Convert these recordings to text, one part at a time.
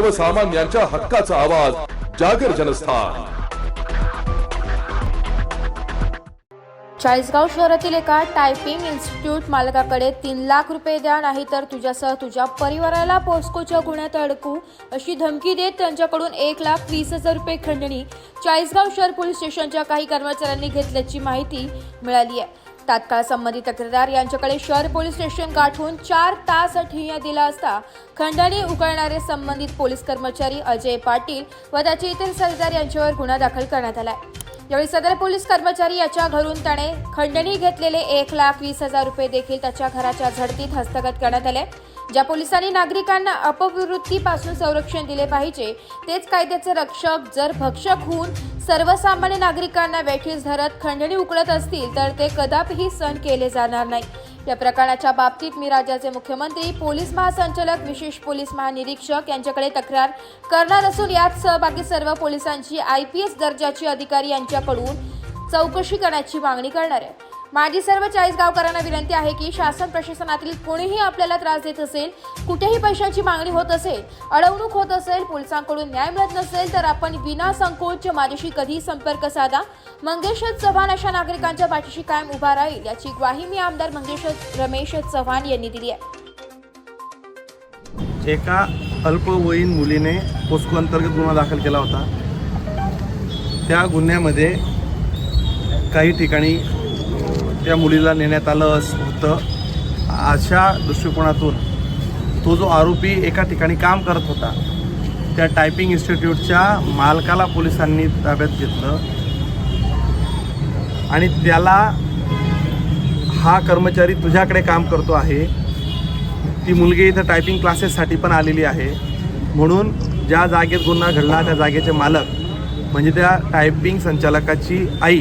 सर्वसामान्यांच्या हक्काचा आवाज जागर जनस्थान. चाळीसगाव शहरातील एका टायपिंग इन्स्टिट्यूट मालकाकडे तीन लाख रुपये द्या नाही तर तुझ्यासह तुझ्या परिवाराला पोस्कोच्या गुन्ह्यात अडकू अशी धमकी देत त्यांच्याकडून एक लाख वीस हजार रुपये खंडणी. चाळीसगाव शहर पोलीस स्टेशनच्या काही कर्मचाऱ्यांनी घेतल्याची माहिती मिळाली आहे. तात्काळ संबंधित तक्रारदार यांच्याकडे शहर पोलीस स्टेशन गाठून चार तास ठिय्या दिला असता खंडणी उकळणारे संबंधित पोलीस कर्मचारी अजय पाटील व त्याचे इतर सरदार यांच्यावर गुन्हा दाखल करण्यात आलाय. यावेळी सदर पोलीस कर्मचारी याच्या घरून त्याने खंडणी घेतलेले एक लाख वीस हजार रुपये देखील त्याच्या घराच्या झडतीत हस्तगत करण्यात आले. ज्या पोलिसांनी नागरिकांना अपवृत्तीपासून संरक्षण दिले पाहिजे तेच कायद्याचे रक्षक जर भक्षक होऊन सर्वसामान्य नागरिकांना वेठीस धरत खंडणी उकळत असतील तर ते कदापिही सहन केले जाणार नाही. या प्रकरणाच्या बाबतीत मी राज्याचे मुख्यमंत्री पोलीस महासंचालक विशेष पोलीस महानिरीक्षक यांच्याकडे तक्रार करणार असून यात सहभागी सर्व पोलिसांची आय पी एस दर्जाची अधिकारी यांच्याकडून चौकशी करण्याची मागणी करणार आहे. माझी सर्व चाळीस गावकरांना विनंती आहे की शासन प्रशासनातील कोणीही आपल्याला त्रास देत असेल कुठेही पैशांची मागणी होत असेल अडवणूक होत असेल पोलिसांकडून न्याय मिळत नसेल तर आपण विना संकोच माझ्याशी कधी संपर्क साधा. मंगेश चव्हाण अशा नागरिकांच्या पाठीशी कायम उभा राहील याची ग्वाही मी आमदार मंगेश रमेश चव्हाण यांनी दिली आहे. एका अल्पवयीन मुलीने पोस्को अंतर्गत गुन्हा दाखल केला होता. त्या गुन्ह्यामध्ये काही ठिकाणी त्या मुलीला नेण्यात आलं होतं अशा दृष्टिकोनातून तो जो आरोपी एका ठिकाणी काम करत होता त्या टायपिंग इन्स्टिट्यूटच्या मालकाला पोलिसांनी ताब्यात घेतलं. आणि त्याला हा कर्मचारी तुझ्याकडे काम करतो आहे. ती मुलगी इथं टायपिंग क्लासेससाठी पण आलेली आहे. म्हणून ज्या जागेत गुन्हा घडला त्या जागेचे मालक म्हणजे त्या टायपिंग संचालकाची आई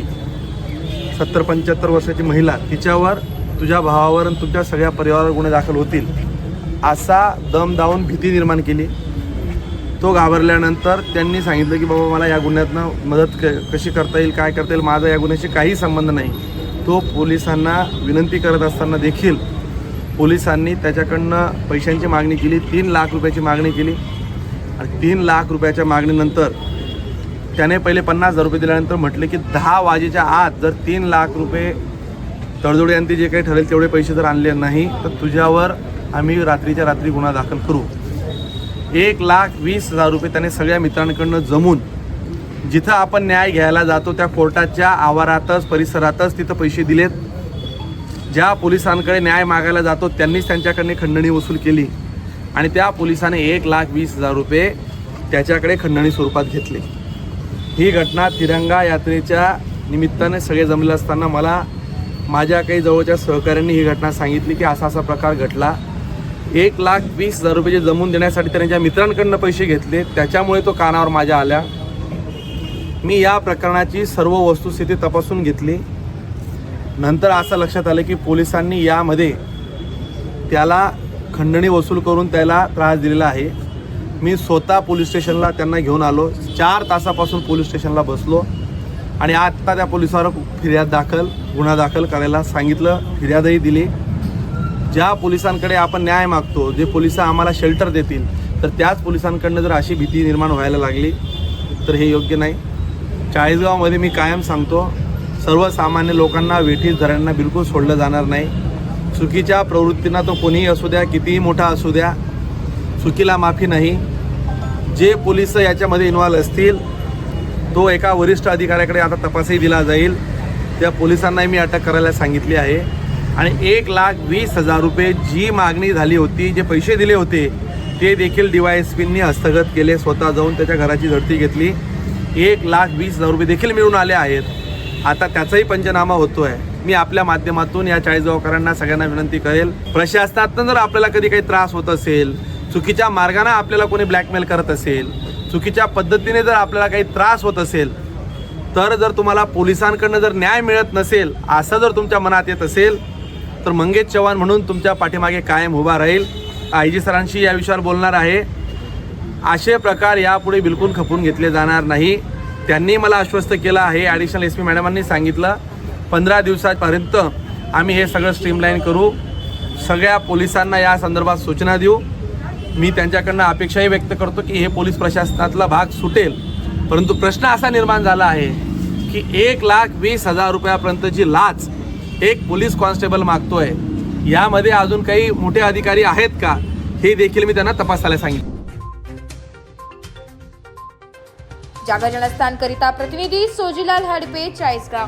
सत्तर पंच्याहत्तर वर्षाची महिला तिच्यावर तुझ्या भावावर आणि तुमच्या सगळ्या परिवारावर गुन्हे दाखल होतील असा दम दावून भीती निर्माण केली. तो घाबरल्यानंतर त्यांनी सांगितलं की बाबा मला या गुन्ह्यातनं मदत क कशी करता येईल काय करता येईल माझा या गुन्ह्याशी काही संबंध नाही. तो पोलिसांना विनंती करत असताना देखील पोलिसांनी त्याच्याकडनं पैशांची मागणी केली तीन लाख रुपयाची मागणी केली. आणि तीन लाख रुपयाच्या मागणीनंतर त्याने पहिले पन्नास हजार रुपये दिल्यानंतर म्हटले की दहा वाजेच्या आत जर तीन लाख रुपये तडजोड यांनी जे काही ठरेल तेवढे पैसे जर आणले नाही तर तुझ्यावर आम्ही रात्रीच्या रात्री गुन्हा दाखल करू. एक लाख वीस हजार रुपये त्याने सगळ्या मित्रांकडनं जमून जिथं आपण न्याय घ्यायला जातो त्या कोर्टाच्या आवारातच परिसरातच तिथं पैसे दिलेत. ज्या पोलिसांकडे न्याय मागायला जातो त्यांनीच त्यांच्याकडनं खंडणी वसूल केली आणि त्या पोलिसाने एक लाख वीस हजार रुपये त्याच्याकडे खंडणी स्वरूपात घेतले. ही घटना तिरंगा यात्रेच्या निमित्ताने सगळे जमले असताना मला माझ्या काही जवळच्या सहकाऱ्यांनी ही घटना सांगितली की असा असा प्रकार घडला. एक लाख वीस हजार रुपये जमून देण्यासाठी त्यांच्या मित्रांकडनं पैसे घेतले त्याच्यामुळे तो कानावर माझ्या आल्या. मी या प्रकरणाची सर्व वस्तुस्थिती तपासून घेतली. नंतर असं लक्षात आलं की पोलिसांनी यामध्ये त्याला खंडणी वसूल करून त्याला त्रास दिलेला आहे. मी स्वतः पोलीस स्टेशनला त्यांना घेऊन आलो. चार तासापासून पोलीस स्टेशनला बसलो. आणि आत्ता त्या पोलिसावर फिर्याद दाखल गुन्हा दाखल करायला सांगितलं. फिर्यादही दिली. ज्या पोलिसांकडे आपण न्याय मागतो जे पोलीस आम्हाला शेल्टर देतील तर त्याच पोलिसांकडनं जर अशी भीती निर्माण व्हायला लागली तर हे योग्य नाही. चाळीसगावमध्ये मी कायम सांगतो सर्वसामान्य लोकांना वेठीस धरांना बिलकुल सोडलं जाणार नाही. चुकीच्या प्रवृत्तींना तो कोणीही असू द्या कितीही मोठा असू द्या चुकीला माफी नाही. जे पोलीस याच्यामध्ये इन्व्हॉल्व असतील तो एका वरिष्ठ अधिकाऱ्याकडे आता तपासही दिला जाईल. त्या पोलिसांनाही मी अटक करायला सांगितली आहे. आणि एक लाख वीस हजार रुपये जी मागणी झाली होती जे पैसे दिले होते ते देखील डी वाय एस पींनी हस्तगत केले स्वतः जाऊन त्याच्या घराची झडती घेतली. एक लाख वीस हजार रुपये देखील मिळून आले आहेत. आता त्याचाही पंचनामा होतो आहे मी आपल्या माध्यमातून या चाळीसगावकरांना सगळ्यांना विनंती करेल प्रशासनातनं जर आपल्याला कधी काही त्रास होत असेल चुकीच्या मार्गाने आपल्याला कोणी ब्लॅकमेल करत असेल चुकीच्या पद्धतीने जर आपल्याला काही त्रास होत असेल तर जर तुम्हाला पोलिसांकडनं जर न्याय मिळत नसेल असं जर तुमच्या मनात येत असेल तर मंगेश चव्हाण म्हणून तुमच्या पाठीमागे कायम उभा राहील. आय जी सरांशी या विषयावर बोलणार आहे. असे प्रकार यापुढे बिलकुल खपून घेतले जाणार नाही. त्यांनी मला आश्वस्त केलं आहे ॲडिशनल एस पी मॅडमांनी सांगितलं. पंधरा दिवसापर्यंत आम्ही हे सगळं स्ट्रीमलाईन करू. सगळ्या पोलिसांना या संदर्भात सूचना देऊ. मी त्यांच्याकडनं अपेक्षाही व्यक्त करतो की हे पोलीस प्रशासनातला भाग सुटेल. परंतु प्रश्न असा निर्माण झाला आहे की एक लाख वीस हजार रुपयापर्यंतची लाच एक पोलीस कॉन्स्टेबल मागतोय यामध्ये अजून काही मोठे अधिकारी आहेत का हे देखील मी त्यांना तपासायला सांगितलं. जागर जनस्थानकरिता प्रतिनिधी सोजीलाल हडपे चाळीसगाव.